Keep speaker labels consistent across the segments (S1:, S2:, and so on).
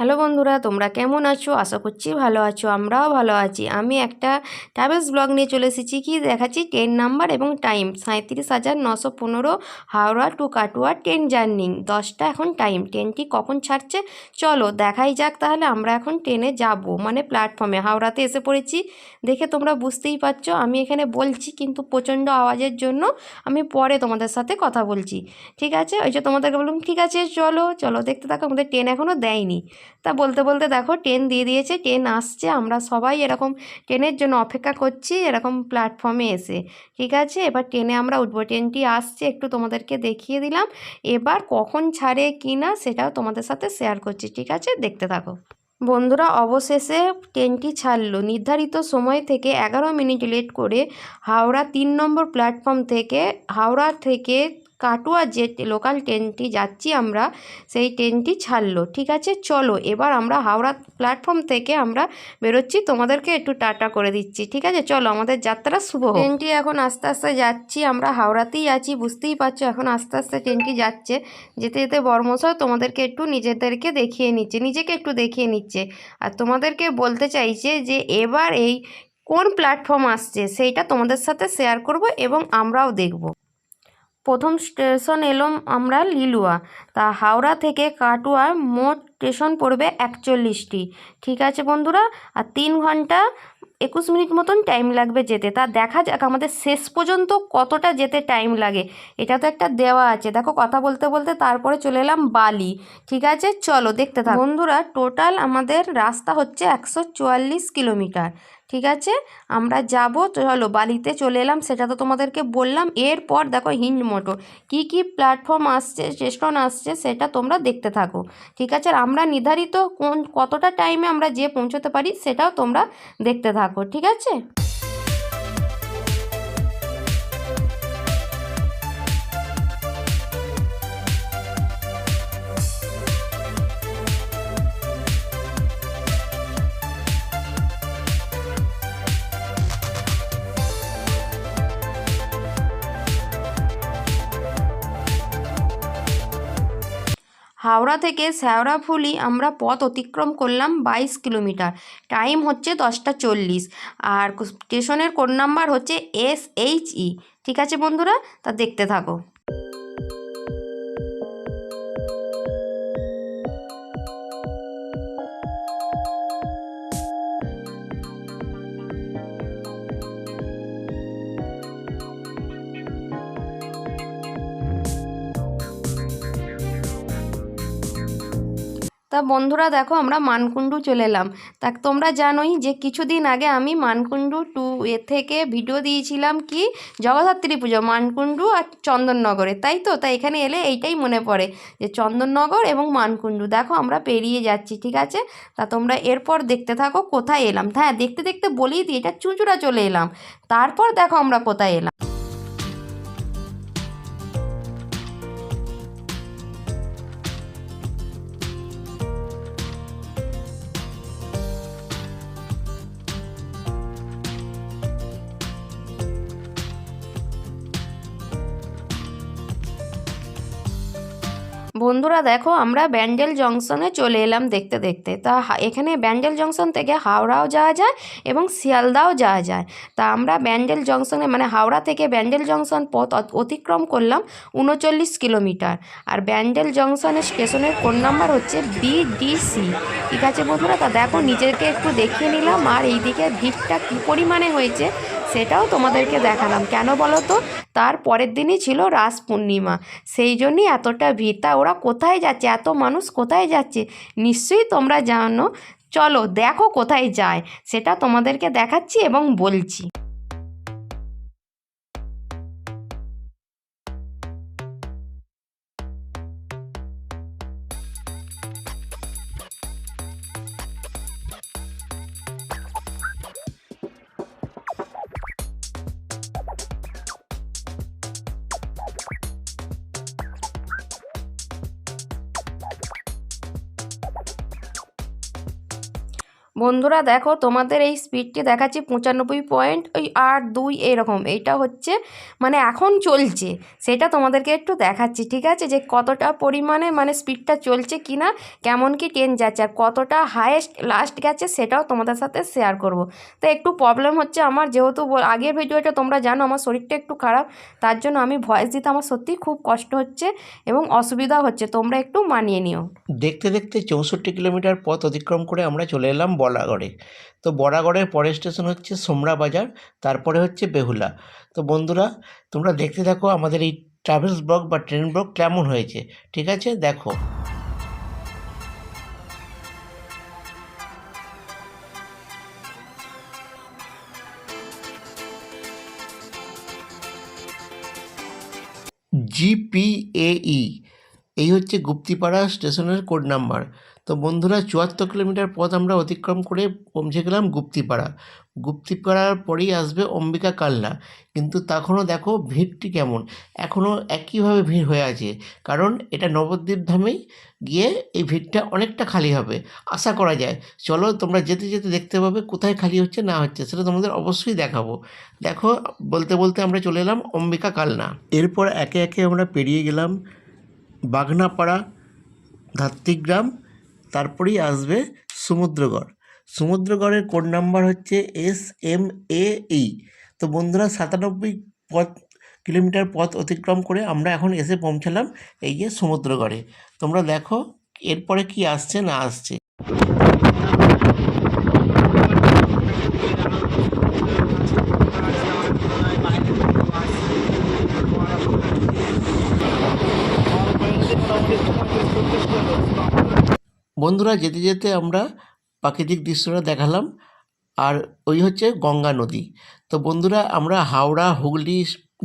S1: Hello বন্ধুরা, তোমরা কেমন আছো? আশা করছি ভালো আছো, আমরাও ভালো আছি। আমি একটা ট্রাভেলস ব্লগ নিয়ে চলে এসেছি কি দেখাচ্ছি? ট্রেন নাম্বার এবং টাইম। সাঁত্রিশ হাজার নশো পনেরো Howrah to Katwa train journey. দশটা এখন টাইম। ট্রেনটি কখন ছাড়ছে? চলো দেখাই যাক তাহলে, আমরা এখন ট্রেনে যাব। মানে প্ল্যাটফর্মে। হাওড়াতে এসে পড়েছি। দেখে তোমরা বুঝতেই পারছ। আমি এখানে বলছি কিন্তু প্রচণ্ড আওয়াজের জন্য আমি পরে তোমাদের সাথে কথা বলছি। ঠিক আছে? ওই যে তোমাদেরকে বললাম, ঠিক আছে, চলো চলো। দেখতে থাকো, আমাদের ট্রেন এখনও দেয়নি। তা বলতে বলতে দেখো ট্রেন দিয়ে দিয়েছে ট্রেন আসছে, আমরা সবাই এরকম ট্রেনের জন্য অপেক্ষা করছি, এরকম প্ল্যাটফর্মে এসে। ঠিক আছে? এবার ট্রেনে আমরা উঠবো। ট্রেনটি আসছে, একটু তোমাদেরকে দেখিয়ে দিলাম। এবার কখন ছাড়ে কি না সেটাও তোমাদের সাথে শেয়ার করছি। ঠিক আছে? দেখতে থাকো। বন্ধুরা, অবশেষে ট্রেনটি ছাড়লো। নির্ধারিত সময় থেকে এগারো মিনিট লেট করে হাওড়া তিন নম্বর প্ল্যাটফর্ম থেকে, হাওড়া থেকে কাটোয়া যে লোকাল ট্রেনটি যাচ্ছি আমরা, সেই ট্রেনটি ছাড়লো, ঠিক আছে? চলো, এবার আমরা হাওড়া প্ল্যাটফর্ম থেকে আমরা বেরোচ্ছি, তোমাদেরকে একটু টাটা করে দিচ্ছি, ঠিক আছে? চলো, আমাদের যাত্রা শুভ ট্রেনটি এখন আস্তে আস্তে যাচ্ছি, আমরা হাওড়াতেই আছি, বুঝতেই পারছ, এখন আস্তে আস্তে ট্রেনটি যাচ্ছে। যেতে যেতে বর্মশাও তোমাদেরকে একটু নিজেদেরকে দেখিয়ে নিচ্ছে, নিজেকে একটু দেখিয়ে নিচ্ছে। আর তোমাদেরকে বলতে চাইছে যে, এবার এই কোন প্ল্যাটফর্ম আসছে, সেইটা তোমাদের সাথে শেয়ার করব এবং আমরাও দেখব। প্রথম স্টেশন এলাম আমরা লিলুয়া। তা হাওড়া থেকে কাটোয়া মোট স্টেশন পড়বে একচল্লিশটি। ঠিক আছে বন্ধুরা? আর তিন ঘণ্টা একুশ মিনিট মতন টাইম লাগবে যেতে। তা দেখা যাক আমাদের শেষ পর্যন্ত কতটা যেতে টাইম লাগে। এটা তো একটা দেওয়া আছে। দেখো কথা বলতে বলতে তারপরে চলে এলাম বালি। ঠিক আছে? চলো দেখতে থাকো। বন্ধুরা টোটাল আমাদের রাস্তা হচ্ছে একশো চুয়াল্লিশ কিলোমিটার। ঠিক আছে? আমরা যাব, চলো বালিতে চলে এলাম। সেটা তো তোমাদেরকে বললাম। এরপর দেখো হিন্দ মোটর। কী কী প্ল্যাটফর্ম আসছে স্টেশন আসছে, সেটা তোমরা দেখতে থাকো। ঠিক আছে? আমরা নির্ধারিত কোন কতটা টাইমে আমরা যেয়ে পৌঁছতে পারি সেটাও তোমরা দেখতে থাকো, ঠিক আছে? হাওড়া থেকে শ্যাওড়াফুলি আমরা পথ অতিক্রম করলাম বাইশ কিলোমিটার। টাইম হচ্ছে দশটা চল্লিশ। আর স্টেশনের কোড নাম্বার হচ্ছে এস এইচ ই। ঠিক আছে বন্ধুরা? তা দেখতে থাকো। তা বন্ধুরা দেখো আমরা মানকুণ্ডু চলে এলাম। তা তোমরা জানোই যে কিছুদিন আগে আমি মানকুণ্ডু টু এ থেকে ভিডিও দিয়েছিলাম কি? জগদ্ধাত্রী পুজো, মানকুণ্ডু আর চন্দননগরে, তাই তো? তাই এখানে এলে এইটাই মনে পড়ে যে চন্দননগর এবং মানকুণ্ডু। দেখো আমরা পেরিয়ে যাচ্ছি, ঠিক আছে? তা তোমরা এরপর দেখতে থাকো কোথায় এলাম। হ্যাঁ দেখতে দেখতে বলেই দিই, এটা চুঁচুড়া চলে এলাম। তারপর দেখো আমরা কোথায় এলাম। বন্ধুরা দেখো, আমরা ব্যান্ডেল জংশনে চলে এলাম দেখতে দেখতে। তা এখানে ব্যান্ডেল জংশন থেকে হাওড়াও যাওয়া যায় এবং শিয়ালদাও যাওয়া যায়। তা আমরা ব্যান্ডেল জংশনে মানে হাওড়া থেকে ব্যান্ডেল জংশন পথ অত- অতিক্রম করলাম উনচল্লিশ কিলোমিটার। আর ব্যান্ডেল জংশনের স্টেশনের কোড নাম্বার হচ্ছে বিডিসি ঠিক আছে বন্ধুরা? তা দেখো, নিজেকে একটু দেখিয়ে নিলাম। আর এইদিকে ভিড়টা কী পরিমাণে হয়েছে সেটাও তোমাদেরকে দেখালাম। কেন বলো তো? তার পরের দিনই ছিল রাস পূর্ণিমা। সেই জন্যই এতটা ভিড়। তা ওরা কোথায় যাচ্ছে? এত মানুষ কোথায় যাচ্ছে? নিশ্চয়ই তোমরা জানো। চলো দেখো কোথায় যায়। সেটা তোমাদেরকে দেখাচ্ছি এবং বলছি। বন্ধুরা দেখো, তোমাদের এই স্পিডটি দেখাচ্ছি পঁচানব্বই পয়েন্ট ওই আট দুই এরকম। এইটা হচ্ছে মানে এখন চলছে। সেটা তোমাদেরকে একটু দেখাচ্ছি, ঠিক আছে? যে কতটা পরিমাণে মানে স্পিডটা চলছে কি না কেমন কি ট্রেন যাচ্ছে আর কতটা হায়েস্ট লাস্ট গেছে সেটাও তোমাদের সাথে শেয়ার করব। তো একটু প্রবলেম হচ্ছে আমার, যেহেতু আগের ভিডিওটা তোমরা জানো, আমার শরীরটা একটু খারাপ, তার জন্য আমি ভয়েস দিতে আমার সত্যিই খুব কষ্ট হচ্ছে এবং অসুবিধা হচ্ছে। তোমরা একটু মানিয়ে নিও।
S2: দেখতে দেখতে চৌষট্টি কিলোমিটার পথ অতিক্রম করে আমরা চলে এলাম বরাগড়ে। তো বরাগড়ের পরের স্টেশন হচ্ছে সোমরা বাজার, তারপরে হচ্ছে বেহুলা। তো বন্ধুরা, তোমরা দেখতে থাকো আমাদের এই ট্রাভেলস ব্লগ বা ট্রেন ব্লগ কেমন হয়েছে, ঠিক আছে? দেখো। জিপিএই এই হচ্ছে গুপ্তিপাড়া স্টেশনের কোড নাম্বার তো বন্ধুরা, চুয়াত্তর কিলোমিটার পথ আমরা অতিক্রম করে পৌঁছে গেলাম গুপ্তিপাড়া। গুপ্তিপাড়ার পরেই আসবে অম্বিকা কাল্লা। কিন্তু তখনও দেখো ভিড়টি কেমন? এখনও একইভাবে ভিড় হয়ে আছে। কারণ এটা নবদ্বীপ ধামেই গিয়ে এই ভিড়টা অনেকটা খালি হবে। আশা করা যায়। চলো তোমরা যেতে যেতে দেখতে পাবে কোথায় খালি হচ্ছে, না হচ্ছে, সেটা তোমাদের অবশ্যই দেখাবো। দেখো, বলতে বলতে আমরা চলে এলাম অম্বিকা কালনা এরপর একে একে আমরা পেরিয়ে গেলাম বাগনাপাড়া, ধাত্রিগ্রাম, তারপরেই আসবে সমুদ্রগড়। সমুদ্রগড়ের কোড নাম্বার হচ্ছে এস এম এ ই তো বন্ধুরা, সাতানব্বই পথ, কিলোমিটার পথ অতিক্রম করে আমরা এখন এসে পৌঁছালাম এই যে সমুদ্রগড়ে। তোমরা দেখো, এরপরে কি আসছে না আসছে। বন্ধুরা যেতে যেতে আমরা প্রাকৃতিক দৃশ্যটা দেখালাম। আর ওই হচ্ছে গঙ্গা নদী। তো বন্ধুরা, আমরা হাওড়া, হুগলি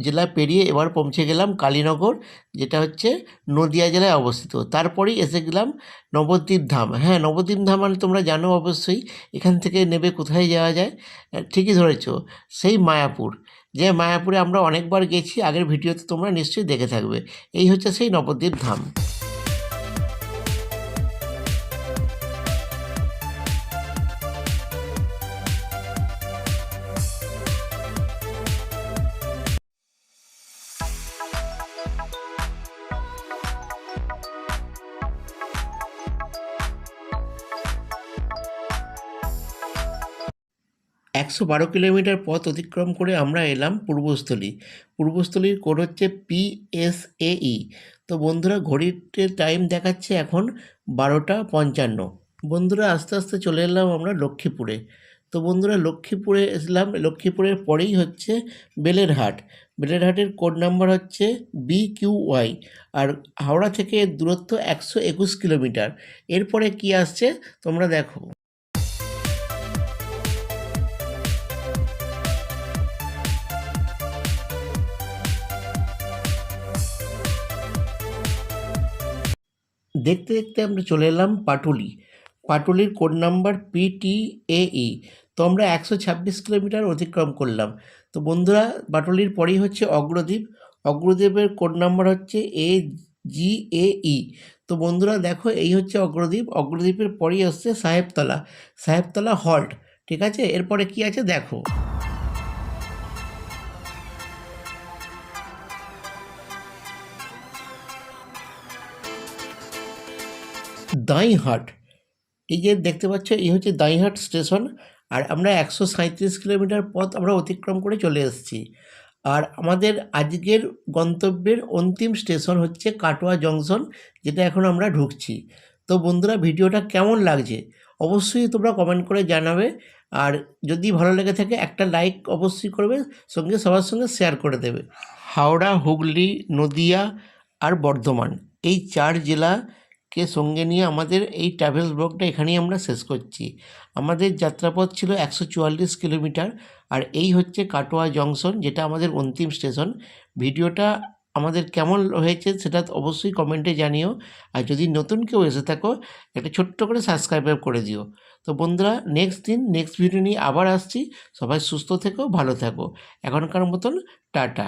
S2: জেলা পেরিয়ে এবার পৌঁছে গেলাম কালীনগর, যেটা হচ্ছে নদিয়া জেলায় অবস্থিত। তারপরেই এসে গেলাম নবদ্বীপ ধাম। হ্যাঁ নবদ্বীপ ধাম মানে তোমরা জানো অবশ্যই, এখান থেকে নেবে কোথায় যাওয়া যায়। ঠিকই ধরেছ, সেই মায়াপুর। যে মায়াপুরে আমরা অনেকবার গেছি, আগের ভিডিওতে তোমরা নিশ্চয়ই দেখে থাকবে। এই হচ্ছে সেই নবদ্বীপ ধাম। একশো বারো কিলোমিটার পথ অতিক্রম করে আমরা এলাম পূর্বস্থলী। পূর্বস্থলীর কোড হচ্ছে পিএসএই তো বন্ধুরা, ঘড়িতে টাইম দেখাচ্ছে এখন বারোটা পঞ্চান্ন। বন্ধুরা, আস্তে আস্তে চলে এলাম আমরা লক্ষ্মীপুরে। তো বন্ধুরা, লক্ষ্মীপুরে এসলাম। লক্ষ্মীপুরের পরেই হচ্ছে বেলেরহাট। বেলেরহাটের কোড নাম্বার হচ্ছে বি কিউ ওয়াই। আর হাওড়া থেকে দূরত্ব একশো একুশ কিলোমিটার। এরপরে কি আসছে, তোমরা দেখো। দেখতে দেখতে আমরা চলে এলাম পাটুলি। পাটুলির কোড নাম্বার পিটিএই তো আমরা একশো ছাব্বিশ কিলোমিটার অতিক্রম করলাম। তো বন্ধুরা, পাটুলির পরেই হচ্ছে অগ্রদ্বীপ। অগ্রদ্বীপের কোড নাম্বার হচ্ছে এ জি এ ই তো বন্ধুরা, দেখো, এই হচ্ছে অগ্রদ্বীপ। অগ্রদ্বীপের পরেই হচ্ছে সাহেবতলা। সাহেবতলা হল্ট, ঠিক আছে? এরপরে কি আছে? দেখো। দাঁইহাট এই যে দেখতে পাচ্ছ, এই হচ্ছে দাঁইহাট স্টেশন। আর আমরা একশো সাঁইত্রিশ কিলোমিটার পথ আমরা অতিক্রম করে চলে এসেছি। আর আমাদের আজকের গন্তব্যের অন্তিম স্টেশন হচ্ছে কাটোয়া জংশন, যেটা এখন আমরা ঢুকছি। তো বন্ধুরা, ভিডিওটা কেমন লাগছে? অবশ্যই তোমরা কমেন্ট করে জানাবে। আর যদি ভালো লেগে থাকে, একটা লাইক অবশ্যই করবে, সঙ্গে সবার সঙ্গে শেয়ার করে দেবে। হাওড়া, হুগলি, নদিয়া আর বর্ধমান, এই চার জেলাকে সঙ্গে নিয়ে আমাদের এই ট্রাভেলস ব্লগটা এখানেই আমরা শেষ করছি। আমাদের যাত্রাপথ ছিল একশো চুয়াল্লিশ কিলোমিটার আর এই হচ্ছে কাটোয়া জংশন, যেটা আমাদের অন্তিম স্টেশন। ভিডিওটা আমাদের কেমন হয়েছে সেটা অবশ্যই কমেন্টে জানিও। আর যদি নতুন কেউ এসে থাকো, একটা ছোট্ট করে সাবস্ক্রাইব করে দিও। তো বন্ধুরা নেক্সট দিন নেক্সট ভিডিও নিয়ে আবার আসছি। সবাই সুস্থ থেকো, ভালো থাকো। এখনকার মতন, টাটা।